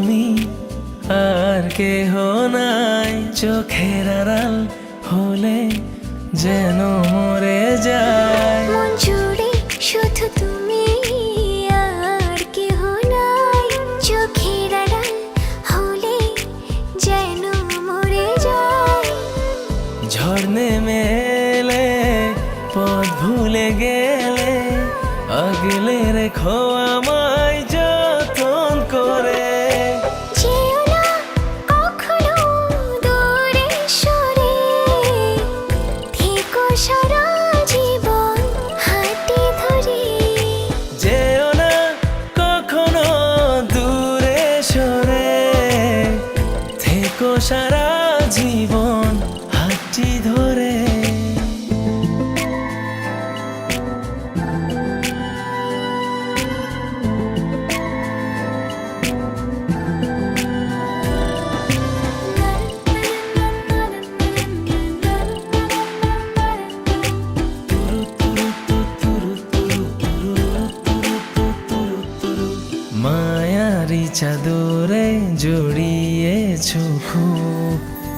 তুমি আর কেহ নাই। চোখের আড়াল হলে যেন মরে যায়। মন জুড়ে শুধু তুমি আর কেহ নাই। চোখের আড়াল হলে যেন মরে যায়। ঝড় নেমে এলে পথ ভুলে গেলে আগলে রেখো আমায়। হাতটি ধরে। মায়ারি চাদরে জড়িয়েছ খুব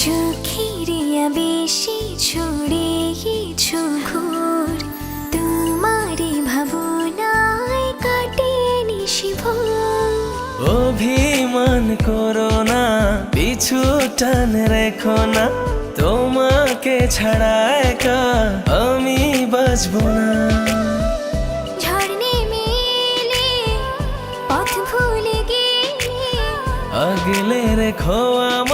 সুখিরিয়া বেশি ছড়িয়েছো ঘোর তোমারই ভাবনায় কাটে নিশিভোর অভিমান করো না পিছু টান রেখো না তোমাকে ছাড়া একা আমি বাঁচবো না। আগলে রেখো আমার